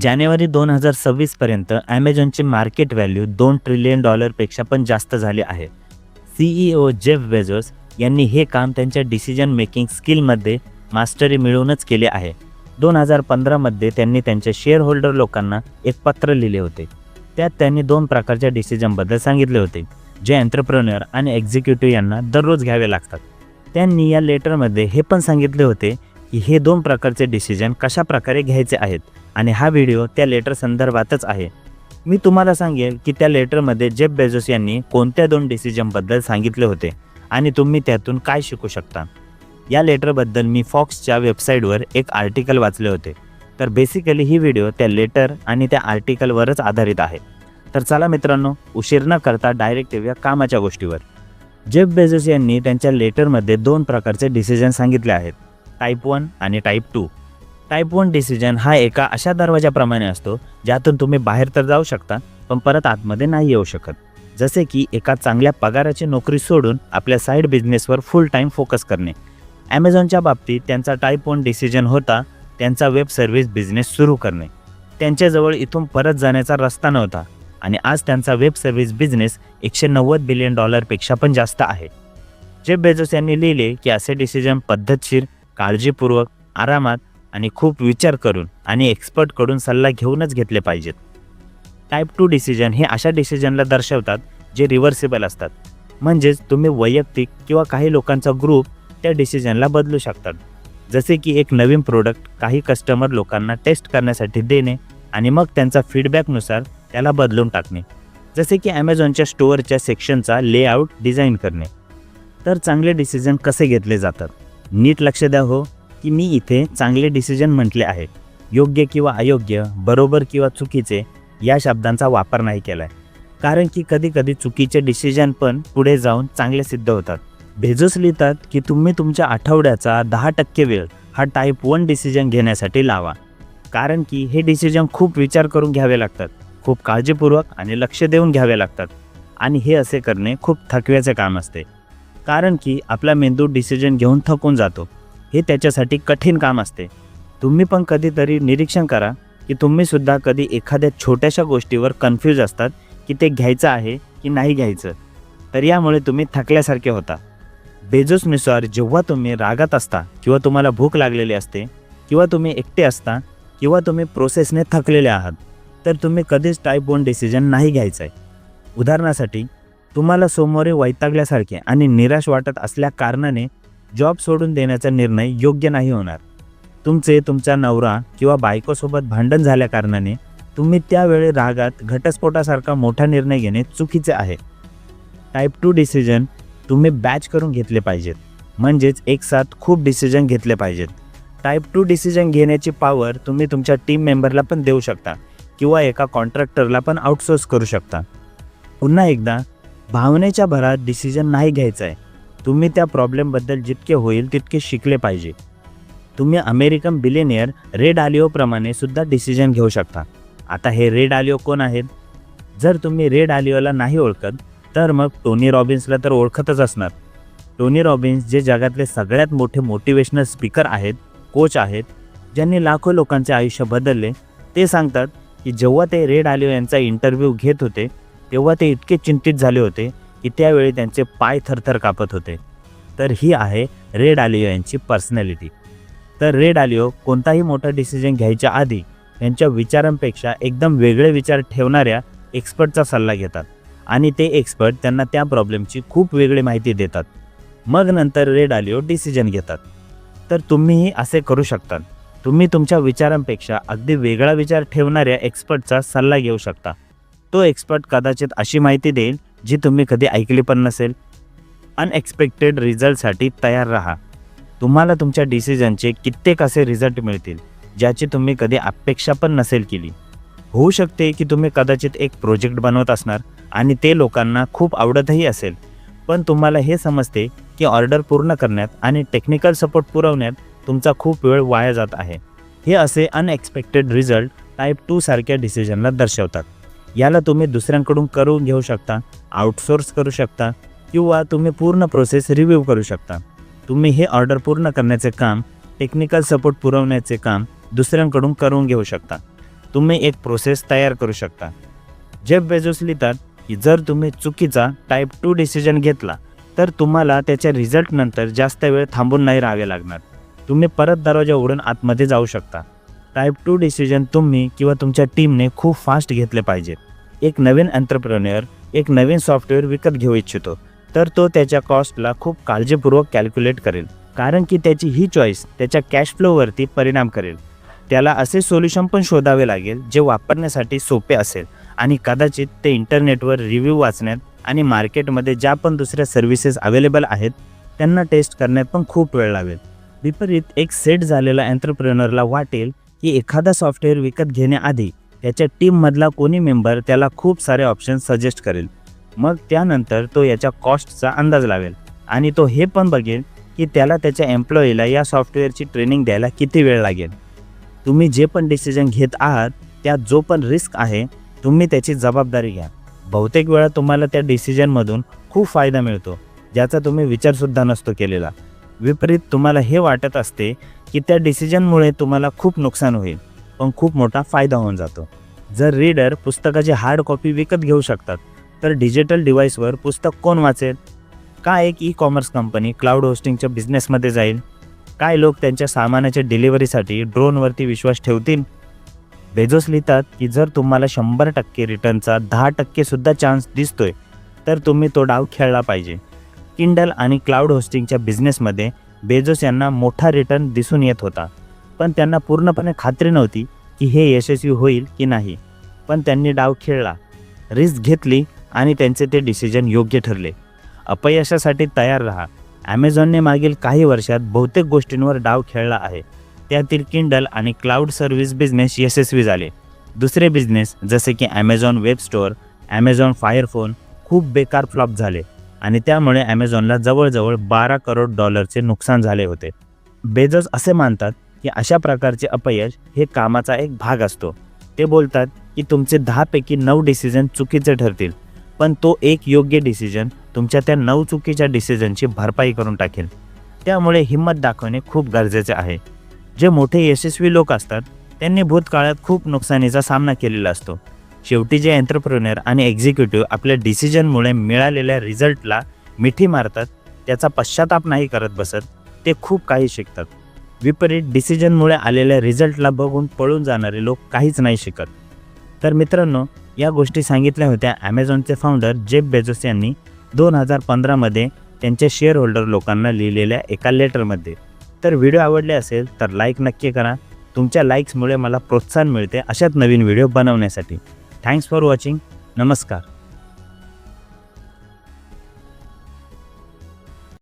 जानेवारी दोन हजार सव्वीसपर्यंत ॲमेझॉनची मार्केट व्हॅल्यू दोन ट्रिलियन डॉलरपेक्षा पण जास्त झाली आहे. सीईओ जेफ बेझोस यांनी हे काम त्यांच्या डिसिजन मेकिंग स्किलमध्ये मास्टरी मिळवूनच केले आहे. दोन हजार पंधरामध्ये त्यांनी त्यांच्या शेअर होल्डर लोकांना एक पत्र लिहिले होते. त्यात त्यांनी दोन प्रकारच्या डिसिजनबद्दल सांगितले होते जे एंटरप्रेन्युअर आणि एक्झिक्युटिव्ह यांना दररोज घ्यावे लागतात. त्यांनी या लेटरमध्ये हे पण सांगितले होते हे दोन प्रकारचे डिसिजन कशा प्रकारे घ्यायचे आहेत? आणि हा व्हिडिओ त्या लेटर संदर्भातच आहे. मी तुम्हाला सांगेल की त्या लेटरमध्ये जेफ बेझोस यांनी कोणत्या दोन डिसिजनबद्दल सांगितले होते आणि तुम्ही त्यातून काय शिकू शकता. या लेटरबद्दल मी फॉक्सच्या वेबसाईटवर एक आर्टिकल वाचले होते. तर बेसिकली ही व्हिडिओ त्या लेटर आणि त्या आर्टिकलवरच आधारित आहे. तर चला मित्रांनो उशीर न करता डायरेक्ट येऊया कामाच्या गोष्टीवर. जेफ बेझोस यांनी त्यांच्या लेटरमध्ये दोन प्रकारचे डिसिजन सांगितले आहेत. टाईप वन आणि type two. Type one decision हा एका अशा दरवाजाप्रमाणे असतो ज्यातून तुम्ही बाहेर तर जाऊ शकता पण परत आतमध्ये नाही येऊ शकत. जसे की एका चांगल्या पगाराची नोकरी सोडून आपल्या साईड बिझनेसवर फुल टाईम फोकस करणे. ॲमेझॉनच्या बाबतीत त्यांचा टाईप वन डिसिजन होता त्यांचा वेब सर्व्हिस बिझनेस सुरू करणे. त्यांच्याजवळ इथून परत जाण्याचा रस्ता नव्हता आणि आज त्यांचा वेब सर्व्हिस बिझनेस एकशे नव्वद बिलियन डॉलरपेक्षा पण जास्त आहे. जेफ बेझोस यांनी लिहिले की असे डिसिजन पद्धतशीर काळजीपूर्वक आरामात आणि खूप विचार करून आणि एक्सपर्टकडून सल्ला घेऊनच घेतले पाहिजेत. टाईप टू डिसिजन हे अशा डिसिजनला दर्शवतात जे रिव्हर्सिबल असतात. म्हणजेच तुम्ही वैयक्तिक किंवा काही लोकांचा ग्रुप त्या डिसिजनला बदलू शकतात. जसे की एक नवीन प्रोडक्ट काही कस्टमर लोकांना टेस्ट करण्यासाठी देणे आणि मग त्यांचा फीडबॅकनुसार त्याला बदलून टाकणे. जसे की ॲमेझॉनच्या स्टोअरच्या सेक्शनचा लेआउट डिझाईन करणे. तर चांगले डिसिजन कसे घेतले जातात? नीट लक्ष द्या हो की मी इथे चांगले डिसिजन म्हटले आहे. योग्य किंवा अयोग्य बरोबर किंवा चुकीचे या शब्दांचा वापर नाही केला आहे कारण की कधीकधी चुकीचे डिसिजन पण पुढे जाऊन चांगले सिद्ध होतात. भेजूस लिहितात की तुम्ही तुमच्या आठवड्याचा दहा टक्के वेळ हा टाईप वन डिसिजन घेण्यासाठी लावा. कारण की हे डिसिजन खूप विचार करून घ्यावे लागतात खूप काळजीपूर्वक आणि लक्ष देऊन घ्यावे लागतात. आणि हे असे करणे खूप थकव्याचे काम असते. कारण की आपला मेंदू डिसिजन घेऊन थकून जातो. हे त्याच्यासाठी कठीण काम असते. तुम्ही पण कधीतरी निरीक्षण करा की तुम्हीसुद्धा कधी एखाद्या छोट्याशा गोष्टीवर कन्फ्यूज असतात की ते घ्यायचं आहे की नाही घ्यायचं. तर यामुळे तुम्ही थकल्यासारखे होता. बेजोसनुसार जेव्हा तुम्ही रागात असता किंवा तुम्हाला भूक लागलेली असते किंवा तुम्ही एकटे असता किंवा तुम्ही प्रोसेसने थकलेले आहात तर तुम्ही कधीच टाईप वन डिसिजन नाही घ्यायचं आहे उदाहरणासाठी तुम्हाला सोमवारी वैतागल्यासारखे आणि निराश वाटत असल्या कारणाने जॉब सोडून देण्याचा निर्णय योग्य नाही होणार. तुमचे तुमचा नवरा किंवा बायकोसोबत भांडण झाल्याकारणाने तुम्ही त्यावेळी रागात घटस्फोटासारखा मोठा निर्णय घेणे चुकीचे आहे. टाईप टू डिसिजन तुम्ही बॅच करून घेतले पाहिजेत. म्हणजेच एक साथ खूप डिसिजन घेतले पाहिजेत. टाईप टू डिसिजन घेण्याची पॉवर तुम्ही तुमच्या टीम मेंबरला पण देऊ शकता किंवा एका कॉन्ट्रॅक्टरला पण आउटसोर्स करू शकता. पुन्हा एकदा भावनेच्या भरात डिसिजन नाही घ्यायचं आहे तुम्ही त्या प्रॉब्लेमबद्दल जितके होईल तितके शिकले पाहिजे. तुम्ही अमेरिकन बिलेनियर रेड आलिओप्रमाणे सुद्धा डिसिजन घेऊ शकता. आता हे रेड आलिओ कोण आहेत? जर तुम्ही रेड आलिओला नाही ओळखत तर मग टोनी रॉबिन्सला तर ओळखतच असणार. टोनी रॉबिन्स जे जगातले सगळ्यात मोठे मोटिवेशनल स्पीकर आहेत कोच आहेत ज्यांनी लाखो लोकांचे आयुष्य बदलले ते सांगतात की जेव्हा ते रेड आलिओ यांचा इंटरव्ह्यू घेत होते तेव्हा ते इतके चिंतित झाले होते की त्यावेळी त्यांचे पाय थरथर कापत होते. तर ही आहे रेड आलिओ यांची पर्सनॅलिटी तर रेड आलिओ कोणताही मोठा डिसिजन घ्यायच्या आधी त्यांच्या विचारांपेक्षा एकदम वेगळे विचार ठेवणाऱ्या एक्सपर्टचा सल्ला घेतात आणि ते एक्सपर्ट त्यांना त्या प्रॉब्लेमची खूप वेगळी माहिती देतात. मग नंतर रेड आलिओ डिसिजन घेतात. तर तुम्हीही असे करू शकतात. तुम्ही तुमच्या विचारांपेक्षा अगदी वेगळा विचार ठेवणाऱ्या एक्सपर्टचा सल्ला घेऊ शकता. तो एक्सपर्ट कदाचित अशी माहिती देईल जी तुम्ही कधी ऐकली पण नसेल. अनएक्सपेक्टेड रिझल्टसाठी तयार राहा. तुम्हाला तुमच्या डिसिजनचे कित्येक असे रिझल्ट मिळतील ज्याची तुम्ही कधी अपेक्षा पण नसेल केली. होऊ शकते की तुम्ही कदाचित एक प्रोजेक्ट बनवत असणार आणि ते लोकांना खूप आवडतही असेल पण तुम्हाला हे समजते की ऑर्डर पूर्ण करण्यात आणि टेक्निकल सपोर्ट पुरवण्यात तुमचा खूप वेळ वाया जात आहे. हे असे अनएक्सपेक्टेड रिझल्ट टाईप टूसारख्या डिसिजनला दर्शवतात. याला तुम्ही दुसऱ्यांकडून करून घेऊ शकता आउटसोर्स करू शकता किंवा तुम्ही पूर्ण प्रोसेस रिव्ह्यू करू शकता. तुम्ही हे ऑर्डर पूर्ण करण्याचे काम टेक्निकल सपोर्ट पुरवण्याचे काम दुसऱ्यांकडून करून घेऊ शकता. तुम्ही एक प्रोसेस तयार करू शकता. जेफ बेजोस लिहितात की जर तुम्ही चुकीचा टाईप टू डिसिजन घेतला तर तुम्हाला त्याच्या रिझल्टनंतर जास्त वेळ थांबून नाही राहावे लागणार. तुम्ही परत दरवाजा उघडून आतमध्ये जाऊ शकता. टाईप टू डिसिजन तुम्ही किंवा तुमच्या टीमने खूप फास्ट घेतले पाहिजेत. एक नवीन एंटरप्रेन्युअर एक नवीन सॉफ्टवेअर विकत घेऊ इच्छितो. तर तो त्याच्या कॉस्टला खूप काळजीपूर्वक कॅल्क्युलेट करेल. कारण की त्याची ही चॉईस त्याच्या कॅश फ्लोवरती परिणाम करेल. त्याला असे सोल्युशन पण शोधावे लागेल जे वापरण्यासाठी सोपे असेल. आणि कदाचित ते इंटरनेटवर रिव्ह्यू वाचण्यात आणि मार्केटमध्ये ज्या पण दुसऱ्या सर्व्हिसेस अवेलेबल आहेत त्यांना टेस्ट करण्यात पण खूप वेळ लागेल. विपरीत एक सेट झालेला एंटरप्रेनरला वाटेल की एखादा सॉफ्टवेअर विकत घेण्याआधी त्याच्या टीममधला कोणी मेंबर त्याला खूप सारे ऑप्शन सजेस्ट करेल. मग त्यानंतर तो याच्या कॉस्टचा अंदाज लावेल. आणि तो हे पण बघेल की त्याला त्याच्या एम्प्लॉईला या सॉफ्टवेअरची ट्रेनिंग द्यायला किती वेळ लागेल. तुम्ही जे पण डिसिजन घेत आहात त्यात जो पण रिस्क आहे तुम्ही त्याची जबाबदारी घ्या. बहुतेक वेळा तुम्हाला त्या डिसिजनमधून खूप फायदा मिळतो ज्याचा तुम्ही विचारसुद्धा नसतो केलेला. विपरीत तुम्हाला हे वाटत असते की त्या डिसिजनमुळे तुम्हाला खूप नुकसान होईल. पण खूप मोठा फायदा होऊन जातो. जर रीडर पुस्तकाची हार्ड कॉपी विकत घेऊ शकतात तर डिजिटल डिव्हाइसवर पुस्तक कोण वाचेल? का एक ई कॉमर्स कंपनी क्लाउड होस्टिंगच्या बिझनेसमध्ये जाईल? काय लोक त्यांच्या सामानाच्या डिलिव्हरीसाठी ड्रोनवरती विश्वास ठेवतील? बेजोस लिहितात की जर तुम्हाला शंभर टक्के रिटर्नचा दहा टक्केसुद्धा चान्स दिसतोय तर तुम्ही तो डाव खेळला पाहिजे. किंडल आणि क्लाउड होस्टिंगच्या बिझनेसमध्ये बेजोस यांना मोठा रिटर्न दिसून येत होता. पण त्यांना पूर्णपणे खात्री नव्हती की हे यशस्वी होईल की नाही. पण त्यांनी डाव खेळला रिस्क घेतली आणि त्यांचे ते डिसिजन योग्य ठरले. अपयशासाठी तयार राहा. ॲमेझॉनने मागील काही वर्षात बहुतेक गोष्टींवर डाव खेळला आहे. त्यातील किंडल आणि क्लाउड सर्व्हिस बिझनेस यशस्वी झाले. दुसरे बिझनेस जसे की Amazon web store Amazon fire phone खूप बेकार फ्लॉप झाले आणि त्यामुळे ॲमेझॉनला जवळजवळ बारा करोड डॉलरचे नुकसान झाले होते. बेजस असे मानतात की अशा प्रकारचे अपयश हे कामाचा एक भाग असतो. ते बोलतात की तुमचे दहापैकी नऊ डिसिजन चुकीचे ठरतील पण तो एक योग्य डिसिजन तुमच्या त्या नऊ चुकीच्या डिसिजनची भरपाई करून टाकेल. त्यामुळे हिंमत दाखवणे खूप गरजेचे आहे. जे मोठे यशस्वी लोक असतात त्यांनी भूतकाळात खूप नुकसानीचा सामना केलेला असतो. शेवटी जे एंटरप्रेन्युअर आणि एक्झिक्युटिव्ह आपल्या डिसिजनमुळे मिळालेल्या रिझल्टला मिठी मारतात त्याचा पश्चाताप नाही करत बसत ते खूप काही शिकतात. विपरीत डिसिजनमुळे आलेल्या रिझल्टला बघून पळून जाणारे लोक काहीच नाही शिकत. तर मित्रांनो या गोष्टी सांगितल्या होत्या ॲमेझॉनचे फाउंडर जेफ बेजोस यांनी दोन हजार पंधरामध्ये त्यांच्या शेअर होल्डर लोकांना लिहिलेल्या एका लेटरमध्ये तर व्हिडिओ आवडले असेल तर लाईक नक्की करा. तुमच्या लाईक्समुळे मला प्रोत्साहन मिळते अशाच नवीन व्हिडिओ बनवण्यासाठी. थँक्स फॉर वॉचिंग नमस्कार.